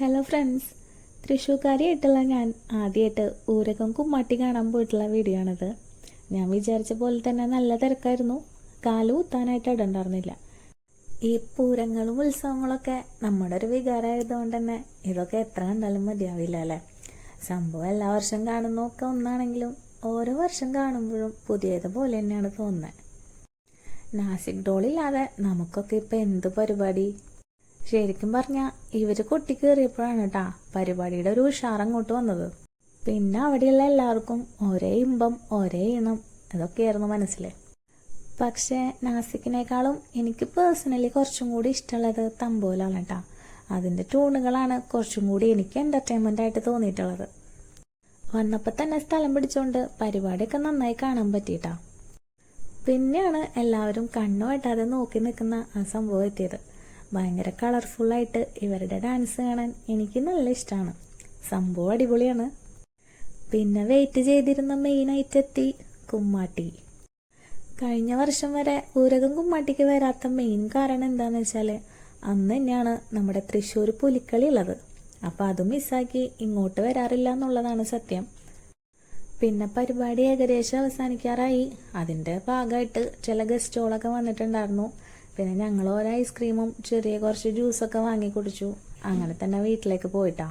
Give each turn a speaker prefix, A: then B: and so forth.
A: Hello friends തൃശ്ശൂർക്കാരിയായിട്ടുള്ള ഞാൻ ആദ്യമായിട്ട് ഊരകം കുമ്മാട്ടി കാണാൻ പോയിട്ടുള്ള വീഡിയോ ആണിത് ഞാൻ വിചാരിച്ച പോലെ തന്നെ നല്ല തിരക്കായിരുന്നു. കാൽ കുത്താനായിട്ട് ഇടണ്ടായിരുന്നില്ല ഈ പൂരങ്ങളും ഉത്സവങ്ങളൊക്കെ നമ്മുടെ ഒരു വികാരമായതുകൊണ്ട് തന്നെ ഇതൊക്കെ എത്ര കണ്ടാലും മതിയാവില്ല അല്ലേ? സംഭവം എല്ലാ വർഷം കാണുന്നൊക്കെ ഒന്നാണെങ്കിലും ഓരോ വർഷം കാണുമ്പോഴും പുതിയതുപോലെ തന്നെയാണ് തോന്നുന്നത്. നാസിക് ഡോളില്ലാതെ നമുക്കൊക്കെ ഇപ്പം എന്ത് പരിപാടി? ശരിക്കും പറഞ്ഞാൽ ഇവർ കൊട്ടി കയറിയപ്പോഴാണ് കേട്ടാ പരിപാടിയുടെ ഒരു ഉഷാർ അങ്ങോട്ട് വന്നത്. പിന്നെ അവിടെയുള്ള എല്ലാവർക്കും ഒരേ ഇമ്പം ഒരേ ഇണം ഇതൊക്കെയായിരുന്നു മനസ്സിൽ പക്ഷേ നാസിക്കിനേക്കാളും എനിക്ക് പേഴ്സണലി കുറച്ചും കൂടി ഇഷ്ടമുള്ളത് തമ്പോലാണ് കേട്ടാ അതിന്റെ ട്യൂണുകളാണ് കുറച്ചും കൂടി എനിക്ക് എന്റർടൈൻമെന്റ് ആയിട്ട് തോന്നിയിട്ടുള്ളത്. വന്നപ്പോൾ തന്നെ സ്ഥലം പിടിച്ചോണ്ട് പരിപാടിയൊക്കെ നന്നായി കാണാൻ പറ്റിയിട്ടാ പിന്നെയാണ് എല്ലാവരും കണ്ണു വെട്ടാതെ നോക്കി നിൽക്കുന്ന ആ സംഭവം എത്തിയത്. ഭയങ്കര കളർഫുള്ളായിട്ട് ഇവരുടെ ഡാൻസ് കാണാൻ എനിക്ക് നല്ല ഇഷ്ടമാണ് സംഭവം അടിപൊളിയാണ്. പിന്നെ വെയിറ്റ് ചെയ്തിരുന്ന മെയിനായിട്ട് എത്തി കുമ്മാട്ടി. കഴിഞ്ഞ വർഷം വരെ ഊരകം കുമ്മാട്ടിക്ക് വരാത്ത മെയിൻ കാരണം എന്താന്ന് വെച്ചാൽ അന്ന് തന്നെയാണ് നമ്മുടെ തൃശ്ശൂർ പുലിക്കളി ഉള്ളത്. അപ്പോൾ അത് മിസ്സാക്കി ഇങ്ങോട്ട് വരാറില്ല എന്നുള്ളതാണ് സത്യം. പിന്നെ പരിപാടി ഏകദേശം അവസാനിക്കാറായി. അതിന്റെ ഭാഗമായിട്ട് ചില ഗസ്റ്റുകളൊക്കെ വന്നിട്ടുണ്ടായിരുന്നു. പിന്നെ ഞങ്ങൾ ഒരു ഐസ്ക്രീമും ചെറിയ കുറച്ച് ജ്യൂസൊക്കെ വാങ്ങി കുടിച്ചു. അങ്ങനെ തന്നെ വീട്ടിലേക്ക് പോയിട്ടാ.